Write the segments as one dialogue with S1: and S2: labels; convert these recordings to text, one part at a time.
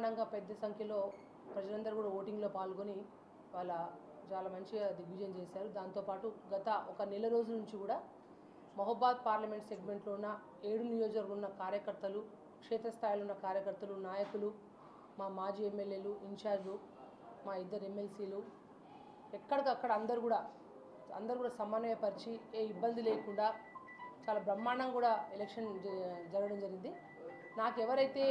S1: బ్రహ్మాండంగా పెద్ద సంఖ్యలో ప్రజలందరూ కూడా ఓటింగ్లో పాల్గొని వాళ్ళ చాలా మంచిగా దిగ్విజయం చేశారు. దాంతోపాటు గత ఒక నెల రోజుల నుంచి కూడా మహబాద్ పార్లమెంట్ సెగ్మెంట్లో ఉన్న ఏడు నియోజకవర్గం ఉన్న కార్యకర్తలు క్షేత్రస్థాయిలో ఉన్న కార్యకర్తలు నాయకులు మా మాజీ ఎమ్మెల్యేలు ఇన్ఛార్జులు మా ఇద్దరు ఎమ్మెల్సీలు ఎక్కడికక్కడ అందరూ కూడా అందరు కూడా సమన్వయపరిచి ఏ ఇబ్బంది లేకుండా చాలా బ్రహ్మాండంగా కూడా ఎలక్షన్ జ- జరగడం జరిగింది. నాకు ఎవరైతే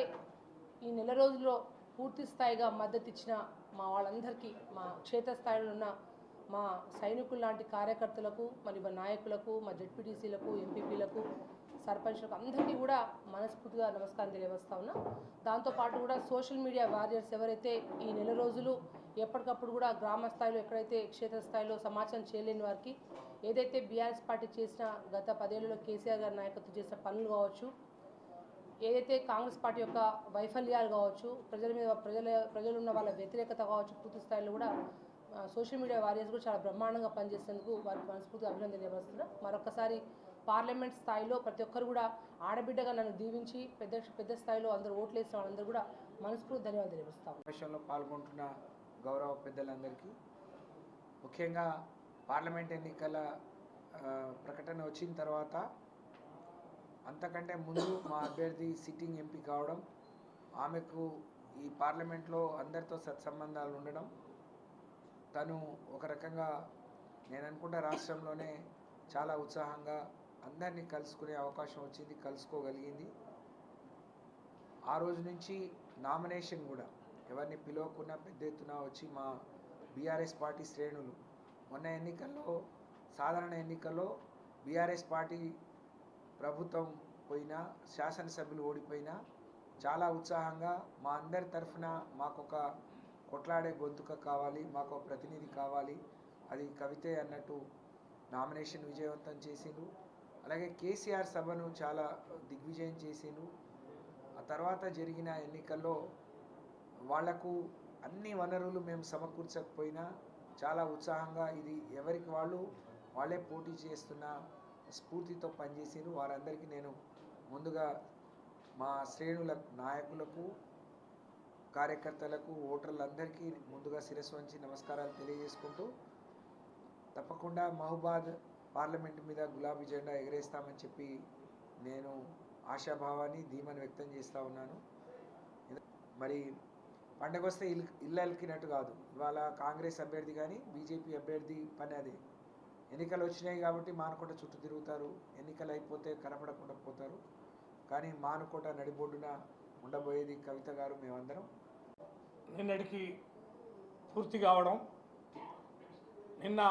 S1: ఈ నెల రోజుల్లో పూర్తి స్థాయిగా మద్దతు ఇచ్చిన మా వాళ్ళందరికీ మా క్షేత్రస్థాయిలో ఉన్న మా సైనికులు లాంటి కార్యకర్తలకు మరి మా నాయకులకు మా జడ్పీటీసీలకు ఎంపీపీలకు సర్పంచ్లకు అందరికీ కూడా మనస్ఫూర్తిగా నమస్కారం తెలియవస్తా ఉన్నా. దాంతోపాటు కూడా సోషల్ మీడియా వారియర్స్ ఎవరైతే ఈ నెల రోజులు ఎప్పటికప్పుడు కూడా గ్రామ స్థాయిలో ఎక్కడైతే క్షేత్రస్థాయిలో సమాచారం చేయలేని వారికి ఏదైతే బీఆర్ఎస్ పార్టీ చేసిన గత పదేళ్ళలో కేసీఆర్ గారి నాయకత్వం చేసిన పనులు కావచ్చు ఏదైతే కాంగ్రెస్ పార్టీ యొక్క వైఫల్యాలు కావచ్చు ప్రజల మీద ప్రజల ఉన్న వాళ్ళ వ్యతిరేకత కావచ్చు పూర్తి స్థాయిలో కూడా సోషల్ మీడియా వారియర్స్ కూడా చాలా బ్రహ్మాండంగా పనిచేసేందుకు వారికి మనస్ఫూర్తిగా అభినందన తెలియపరుస్తున్నా. మరొకసారి పార్లమెంట్ స్థాయిలో ప్రతి ఒక్కరు కూడా ఆడబిడ్డగా నన్ను దీవించి పెద్ద పెద్ద స్థాయిలో అందరూ ఓట్లు వేసిన వాళ్ళందరూ కూడా మనస్ఫూర్తి ధన్యవాదాలు తెలియపరుస్తాం
S2: విషయంలో పాల్గొంటున్న గౌరవ పెద్దలందరికీ ముఖ్యంగా పార్లమెంట్ ఎన్నికల ప్రకటన వచ్చిన తర్వాత అంతకంటే ముందు మా అభ్యర్థి సిట్టింగ్ ఎంపీ కావడం ఆమెకు ఈ పార్లమెంట్లో అందరితో సత్సంబంధాలు ఉండడం తను ఒక రకంగా నేను అనుకుంటా రాష్ట్రంలోనే చాలా ఉత్సాహంగా అందరినీ కలుసుకునే అవకాశం వచ్చింది కలుసుకోగలిగింది. ఆ రోజు నుంచి నామినేషన్ కూడా ఎవరిని పిలవకుండా పెద్ద ఎత్తున వచ్చి మా బీఆర్ఎస్ పార్టీ శ్రేణులు. మొన్న ఎన్నికల్లో సాధారణ ఎన్నికల్లో బీఆర్ఎస్ పార్టీ ప్రభుత్వం పోయినా శాసనసభ్యులు ఓడిపోయినా చాలా ఉత్సాహంగా మా అందరి తరఫున మాకొక కొట్లాడే గొంతుక కావాలి మాకు ఒక ప్రతినిధి కావాలి. అది కవితే అన్నట్టు నామినేషన్ విజయవంతం చేసిండు అలాగే కేసీఆర్ సభను చాలా దిగ్విజయం చేసిండ్రు. ఆ తర్వాత జరిగిన ఎన్నికల్లో వాళ్ళకు అన్ని వనరులు మేము సమకూర్చకపోయినా చాలా ఉత్సాహంగా ఇది ఎవరికి వాళ్ళు వాళ్ళే పోటీ చేస్తున్న స్ఫూర్తితో పనిచేసారు వారందరికీ నేను ముందుగా మా శ్రేణుల నాయకులకు కార్యకర్తలకు ఓటర్లందరికీ ముందుగా శిరస్సు వంచి నమస్కారాలు తెలియజేసుకుంటూ తప్పకుండా మహబాద్ పార్లమెంట్ మీద గులాబీ జెండా ఎగరేస్తామని చెప్పి నేను ఆశాభావాన్ని ధీమాన్ని వ్యక్తం చేస్తూ ఉన్నాను. మరి పండగ వస్తే ఇల్లు ఇల్లు అలికినట్టు కాదు. ఇవాళ కాంగ్రెస్ అభ్యర్థి కానీ బీజేపీ అభ్యర్థి పని అదే. ఎన్నికలు వచ్చినాయి కాబట్టి మానుకోట చుట్టూ తిరుగుతారు. ఎన్నికలు అయిపోతే కనపడకుండా పోతారు. కానీ మానుకోట నడిబొడ్డున ఉండబోయేది కవిత గారు మేమందరం.
S3: నిన్నటికి పూర్తి కావడం నిన్న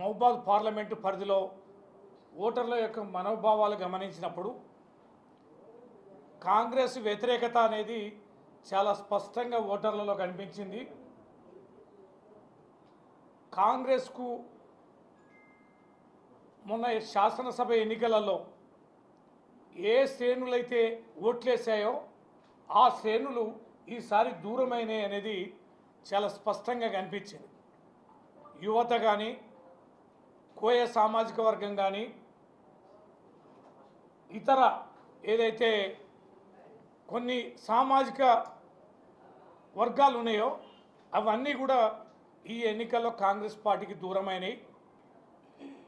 S3: మహబాద్ పార్లమెంటు పరిధిలో ఓటర్ల యొక్క మనోభావాలు గమనించినప్పుడు కాంగ్రెస్ వ్యతిరేకత అనేది చాలా స్పష్టంగా ఓటర్లలో కనిపించింది. కాంగ్రెస్కు మొన్న శాసనసభ ఎన్నికలలో ఏ శ్రేణులైతే ఓట్లేసాయో ఆ శ్రేణులు ఈసారి దూరమైనాయి అనేది చాలా స్పష్టంగా కనిపించింది. యువత కానీ కోయ సామాజిక వర్గం కానీ ఇతర ఏదైతే కొన్ని సామాజిక వర్గాలు ఉన్నాయో అవన్నీ కూడా ఈ ఎన్నికల్లో కాంగ్రెస్ పార్టీకి దూరమైనవి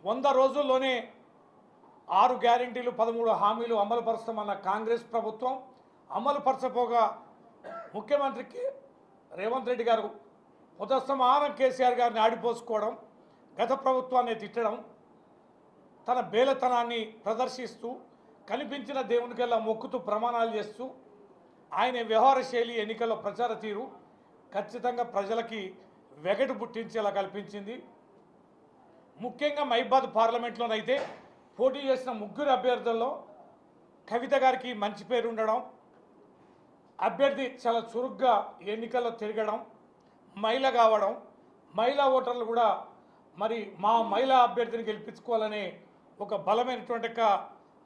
S3: వంద రోజుల్లోనే ఆరు గ్యారెంటీలు పదమూడు హామీలు అమలుపరుస్తామన్న కాంగ్రెస్ ప్రభుత్వం అమలుపరచపోగా ముఖ్యమంత్రికి రేవంత్ రెడ్డి గారు ఉదస్తమానం కేసీఆర్ గారిని ఆడిపోసుకోవడం గత ప్రభుత్వాన్ని తిట్టడం తన బేలతనాన్ని ప్రదర్శిస్తూ కనిపించిన దేవునికెల్లా మొక్కుతూ ప్రమాణాలు చేస్తూ ఆయన వ్యవహార శైలి ఎన్నికల్లో ప్రచార తీరు ఖచ్చితంగా ప్రజలకి వెగటు పుట్టించేలా కల్పించింది. ముఖ్యంగా మైబాద్ పార్లమెంట్లోనైతే పోటీ చేసిన ముగ్గురు అభ్యర్థుల్లో కవిత గారికి మంచి పేరు ఉండడం అభ్యర్థి చాలా చురుగ్గా ఎన్నికల్లో తిరగడం మహిళ కావడం మహిళా ఓటర్లు కూడా మరి మా మహిళా అభ్యర్థిని గెలిపించుకోవాలనే ఒక బలమైనటువంటి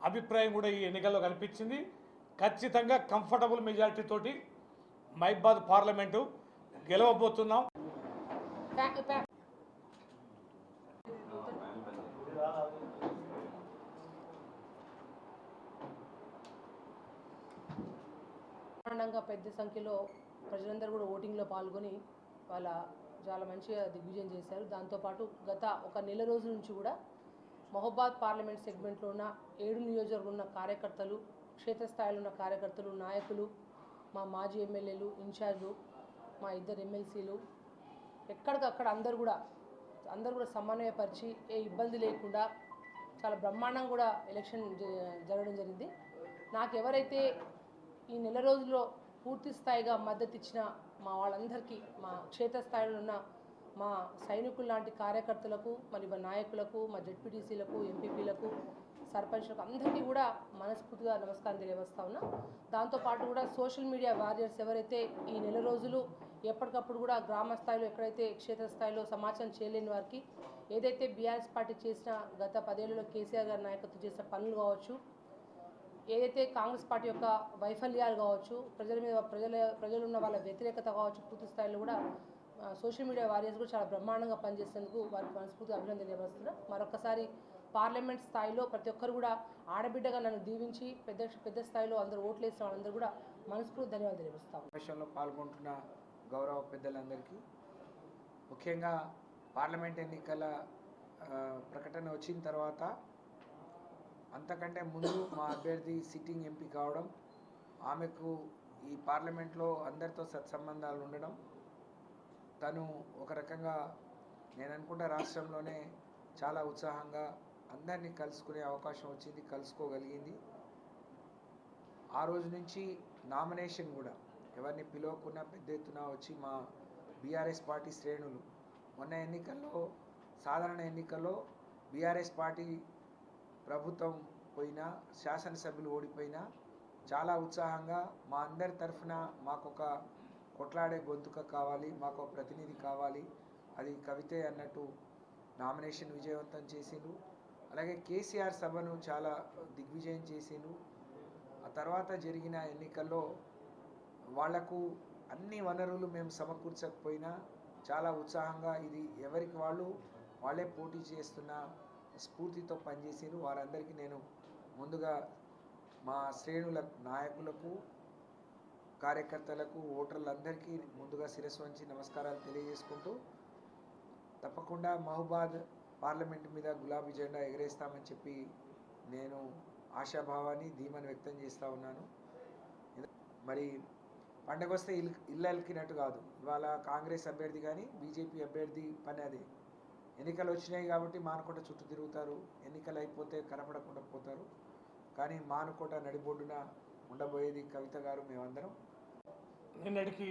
S3: అభిప్రాయం కూడా ఈ ఎన్నికల్లో కనిపించింది. ఖచ్చితంగా కంఫర్టబుల్ మెజారిటీ తోటి మైబాద్ పార్లమెంటు గెలవబోతున్నాం.
S1: బ్రహ్మాండంగా పెద్ద సంఖ్యలో ప్రజలందరూ కూడా ఓటింగ్లో పాల్గొని వాళ్ళ చాలా మంచిగా దిగ్విజయం చేశారు. దాంతోపాటు గత ఒక నెల రోజుల నుంచి కూడా మహబాద్ పార్లమెంట్ సెగ్మెంట్లో ఉన్న ఏడు నియోజకవర్గం ఉన్న కార్యకర్తలు క్షేత్రస్థాయిలో ఉన్న కార్యకర్తలు నాయకులు మా మాజీ ఎమ్మెల్యేలు ఇన్ఛార్జులు మా ఇద్దరు ఎమ్మెల్సీలు ఎక్కడికక్కడ అందరూ కూడా అందరు కూడా సమన్వయపరిచి ఏ ఇబ్బంది లేకుండా చాలా బ్రహ్మాండంగా కూడా ఎలక్షన్ జ- జరగడం జరిగింది. నాకు ఎవరైతే ఈ నెల రోజుల్లో పూర్తి స్థాయిగా మద్దతు ఇచ్చిన మా వాళ్ళందరికీ మా క్షేత్రస్థాయిలో ఉన్న మా సైనికులు లాంటి కార్యకర్తలకు మరి మా నాయకులకు మా జడ్పీటీసీలకు ఎంపీపీలకు సర్పంచ్లకు అందరికీ కూడా మనస్ఫూర్తిగా నమస్కారం తెలియవస్తా ఉన్నా. దాంతోపాటు కూడా సోషల్ మీడియా వారియర్స్ ఎవరైతే ఈ నెల రోజులు ఎప్పటికప్పుడు కూడా గ్రామ స్థాయిలో ఎక్కడైతే క్షేత్రస్థాయిలో సమాచారం చేయలేని వారికి ఏదైతే బీఆర్ఎస్ పార్టీ చేసిన గత పదేళ్ళలో కేసీఆర్ గారి నాయకత్వం చేసిన పనులు కావచ్చు ఏదైతే కాంగ్రెస్ పార్టీ యొక్క వైఫల్యాలు కావచ్చు ప్రజల మీద ప్రజల ప్రజలు ఉన్న వాళ్ళ వ్యతిరేకత కావచ్చు పూర్తి స్థాయిలో కూడా సోషల్ మీడియా వారియర్స్ కూడా చాలా బ్రహ్మాండంగా పనిచేసేందుకు వారికి మనస్ఫూర్తిగా అభినందన తెలియపరుస్తున్నా మరొకసారి పార్లమెంట్ స్థాయిలో ప్రతి ఒక్కరు కూడా ఆడబిడ్డగా నన్ను దీవించి పెద్ద పెద్ద స్థాయిలో అందరూ ఓట్లు వేసిన వాళ్ళందరూ కూడా మనస్ఫూర్తి ధన్యవాదాలు తెలియపరుస్తాం.
S2: విషయంలో పాల్గొంటున్న గౌరవ పెద్దలందరికీ ముఖ్యంగా పార్లమెంట్ ఎన్నికల ప్రకటన వచ్చిన తర్వాత అంతకంటే ముందు మా అభ్యర్థి సిట్టింగ్ ఎంపీ కావడం ఆమెకు ఈ పార్లమెంట్లో అందరితో సత్సంబంధాలు ఉండడం తను ఒక రకంగా నేను అనుకుంటా రాష్ట్రంలోనే చాలా ఉత్సాహంగా అందరినీ కలుసుకునే అవకాశం వచ్చింది కలుసుకోగలిగింది. ఆ రోజు నుంచి నామినేషన్ కూడా ఎవరిని పిలవకుండా పెద్ద ఎత్తున వచ్చి మా బీఆర్ఎస్ పార్టీ శ్రేణులు. మొన్న ఎన్నికల్లో సాధారణ ఎన్నికల్లో బీఆర్ఎస్ పార్టీ ప్రభుత్వం పోయినా శాసనసభ్యులు ఓడిపోయినా చాలా ఉత్సాహంగా మా అందరి తరఫున మాకొక కొట్లాడే గొంతుక కావాలి మాకు ఒక ప్రతినిధి కావాలి. అది కవితే అన్నట్టు నామినేషన్ విజయవంతం చేసిండ్రు. అలాగే కేసీఆర్ సభను చాలా దిగ్విజయం చేసిండ్రు. ఆ తర్వాత జరిగిన ఎన్నికల్లో వాళ్ళకు అన్ని వనరులు మేము సమకూర్చకపోయినా చాలా ఉత్సాహంగా ఇది ఎవరికి వాళ్ళు వాళ్ళే పోటీ చేస్తున్న స్ఫూర్తితో పనిచేసారు వారందరికీ నేను ముందుగా మా శ్రేణుల నాయకులకు కార్యకర్తలకు ఓటర్లందరికీ ముందుగా శిరస్సు వంచి నమస్కారాలు తెలియజేసుకుంటూ తప్పకుండా మహబాద్ పార్లమెంట్ మీద గులాబీ జెండా ఎగరేస్తామని చెప్పి నేను ఆశాభావాన్ని ధీమాన్ని వ్యక్తం చేస్తూ ఉన్నాను. మరి పండగ వస్తే ఇల్లు ఇల్లు అలికినట్టు కాదు. ఇవాళ కాంగ్రెస్ అభ్యర్థి కానీ బీజేపీ అభ్యర్థి పని అదే. ఎన్నికలు వచ్చినాయి కాబట్టి మానుకోట చుట్టూ తిరుగుతారు. ఎన్నికలు అయిపోతే కనపడకుండా పోతారు. కానీ మానుకోట నడిబొడ్డున ఉండబోయేది కవిత గారు మేమందరం.
S3: నిన్నటికి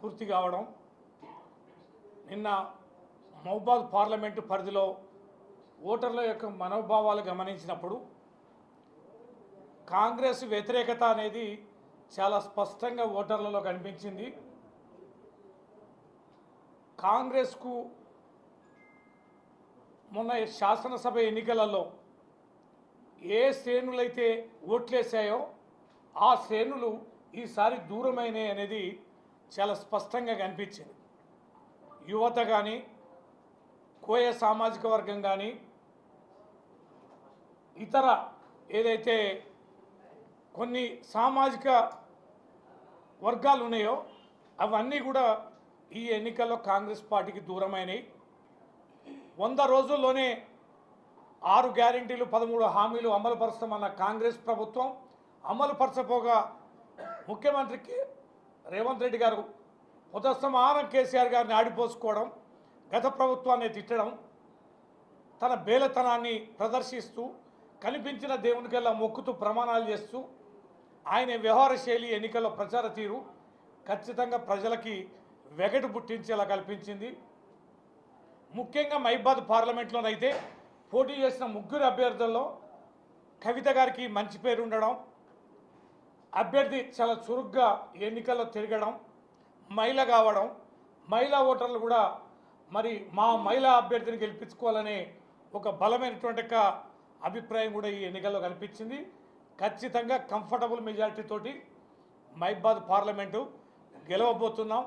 S3: పూర్తి కావడం నిన్న మహబాద్ పార్లమెంటు పరిధిలో ఓటర్ల యొక్క మనోభావాలు గమనించినప్పుడు కాంగ్రెస్ వ్యతిరేకత అనేది చాలా స్పష్టంగా ఓటర్లలో కనిపించింది. కాంగ్రెస్కు మొన్న శాసనసభ ఎన్నికలలో ఏ శ్రేణులైతే ఓట్లేసాయో ఆ శ్రేణులు ఈసారి దూరమైనాయి అనేది చాలా స్పష్టంగా కనిపించింది. యువత కానీ కోయ సామాజిక వర్గం కానీ ఇతర ఏదైతే కొన్ని సామాజిక వర్గాలు ఉన్నాయో అవన్నీ కూడా ఈ ఎన్నికల్లో కాంగ్రెస్ పార్టీకి దూరమైనవి వంద రోజుల్లోనే ఆరు గ్యారెంటీలు పదమూడు హామీలు అమలుపరుస్తామన్న కాంగ్రెస్ ప్రభుత్వం అమలుపరచపోగా ముఖ్యమంత్రికి రేవంత్ రెడ్డి గారు ఉదస్తమానం కేసీఆర్ గారిని ఆడిపోసుకోవడం గత ప్రభుత్వాన్ని తిట్టడం తన బేలతనాన్ని ప్రదర్శిస్తూ కనిపించిన దేవునికెల్లా మొక్కుతూ ప్రమాణాలు చేస్తూ ఆయన వ్యవహార శైలి ఎన్నికల్లో ప్రచార తీరు ఖచ్చితంగా ప్రజలకి వెగటు పుట్టించేలా కల్పించింది. ముఖ్యంగా మైబాద్ పార్లమెంట్లోనైతే పోటీ చేసిన ముగ్గురు అభ్యర్థుల్లో కవిత గారికి మంచి పేరు ఉండడం అభ్యర్థి చాలా చురుగ్గా ఎన్నికల్లో తిరగడం మహిళ కావడం మహిళా ఓటర్లు కూడా మరి మా మహిళా అభ్యర్థిని గెలిపించుకోవాలనే ఒక బలమైనటువంటి అభిప్రాయం కూడా ఈ ఎన్నికల్లో కనిపించింది. ఖచ్చితంగా కంఫర్టబుల్ మెజారిటీ తోటి మైబాద్ పార్లమెంటు గెలవబోతున్నాం.